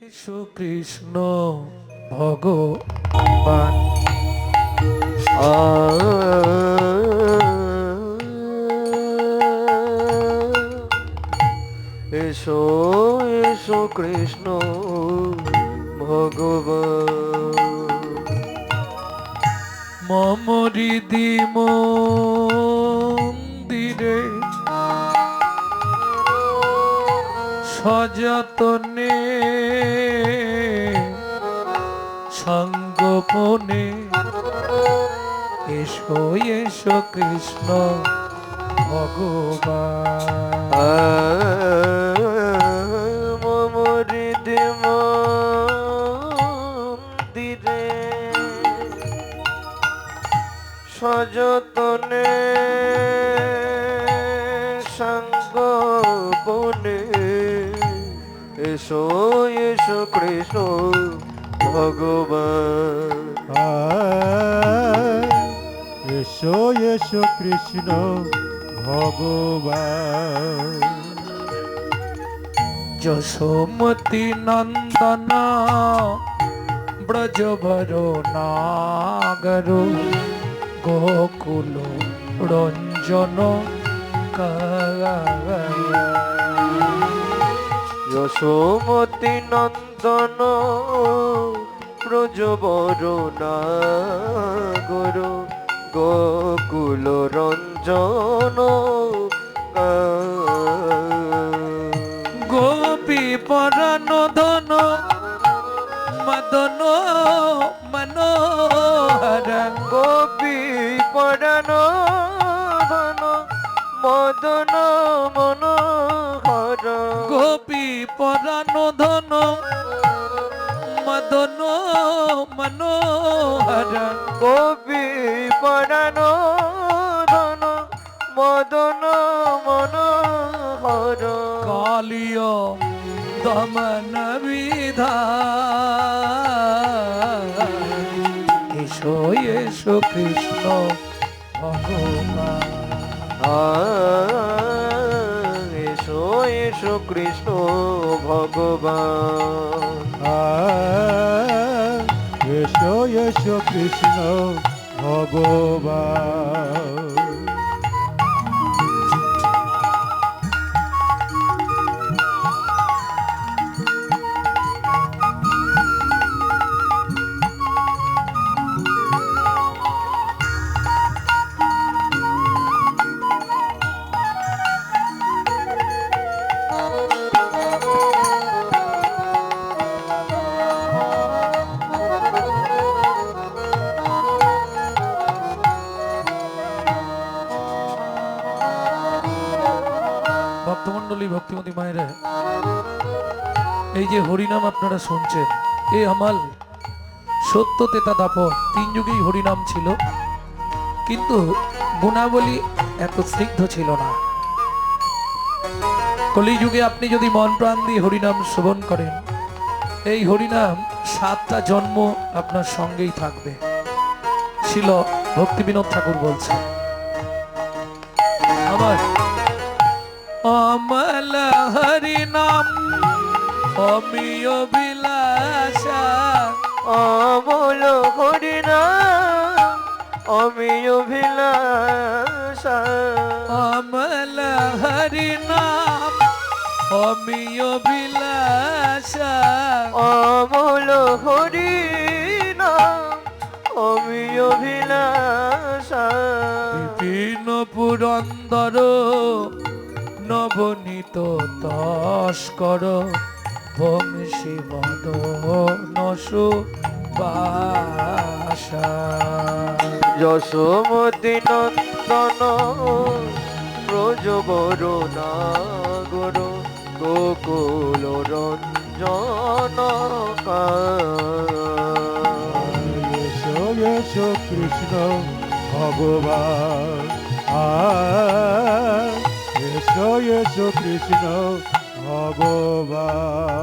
কৃষ্ণ ভগবান এসো এসো কৃষ্ণ ভগবান মম হৃদি মন্দিরে সযতনে সঙ্গোপনে। এসো এসো কৃষ্ণ ভগবান। মম হৃদি মন্দিরে সযতনে সঙ্গোপনে। এসো এসো কৃষ্ণ। ভগবান। এসো এসো কৃষ্ণ ভগবান। যশোমতি নন্দন ব্রজভর নাগর গোকুল রঞ্জন যশোমতি নন্দন ব্রজবর নাগর গোকুল রঞ্জন। গোপী পরাণ ধন মদন মনোহর। গোপী পড়ান ধন মদন মনোহর মনোহর গোপী পড়ান ধন মদন মনোহর। কালিয় দমন বিধান। এসো এসো কৃষ্ণ ভগবান। এসো এসো কৃষ্ণ ভগবান। কৃষ্ণ ভগবান। এই যে হরিনাম আপনারা শুনছেন, এ আমাল। সত্য তেতা দাপর, তিন যুগেই হরিনাম ছিল। কিন্তু গুণাবলী এত স্নিগ্ধ ছিল না। কলিযুগে আপনি যদি মন প্রাণ দিয়ে হরিনাম শ্রবণ করেন, এই হরিনাম সাতটা জন্ম আপনার সঙ্গেই থাকবে। ছিল ভক্তি বিনোদ ঠাকুর বলছে আমার অমল হরি নাম অমিয় বিলাসা অমল হরিনা আমি অভিলাষা। অমল হরি নাম অমিয় বিলাসা অমল হরিনা আমি অভিলাষা। বিপিন পুরন্দর নবনীত তস্কর বংশী বদনসু বাসা। যশোমতি নন্দন ব্রজবর নাগর গোকুল রঞ্জন এসো কৃষ্ণ ভগবান। আয়, এসো এসো কৃষ্ণ ভগবান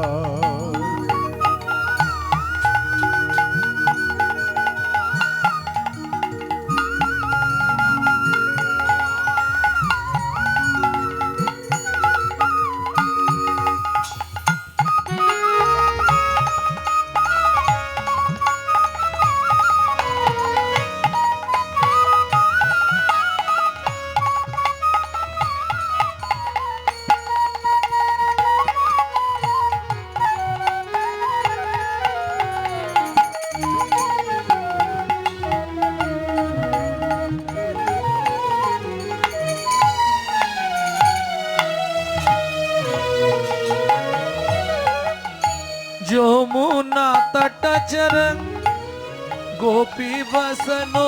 চরণ গোপী বসনো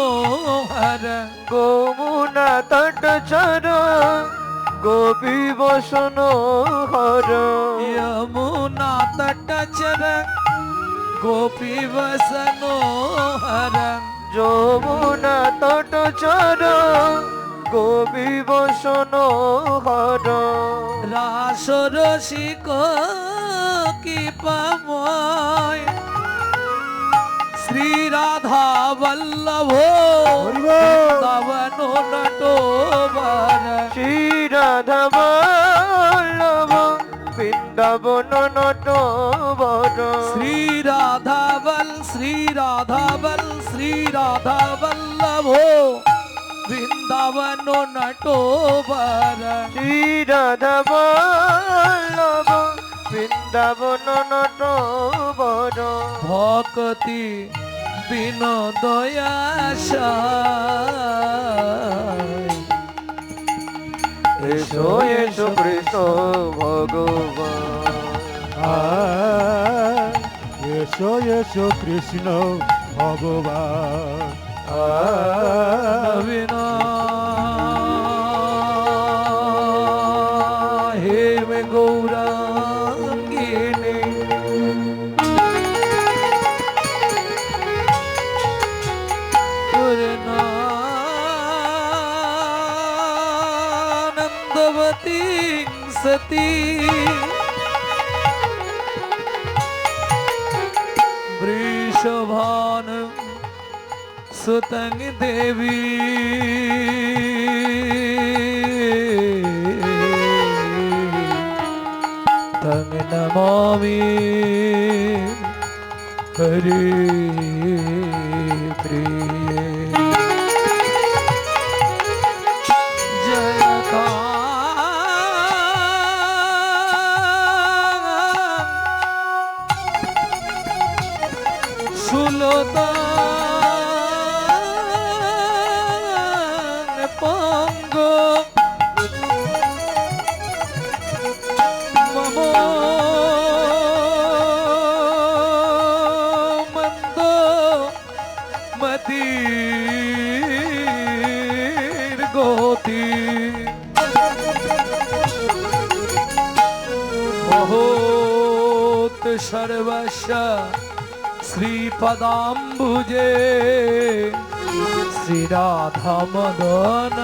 হর গোমুনা তট চর গোপী বসন হর যমুনা তট চরণ গোপী বসনো হর যমুনা তট চর গোপী বসন হর রাস রসিক কি পাময় শ্রী রাধা বল্লভ দাবন নটোবর শ্রী রাধা বল্লভ বৃন্দাবন নট বর শ্রী রাধা বল শ্রী রাধা বল শ্রী রাধা বল্লভ বৃন্দাবন নটোবর শ্রী রাধা বল্লভ বৃন্দাবন নট বর ভক্তি বিনোদয়াশায়। এসো এসো কৃষ্ণ ভগবান। এসো এসো কৃষ্ণ ভগবান। আয় সুতং দেবী তং নমামি হরি প্রিয়ে জয় সুলতা সর্বস্ব শ্রীপদাম্বুজে। শ্রীরাধা মদন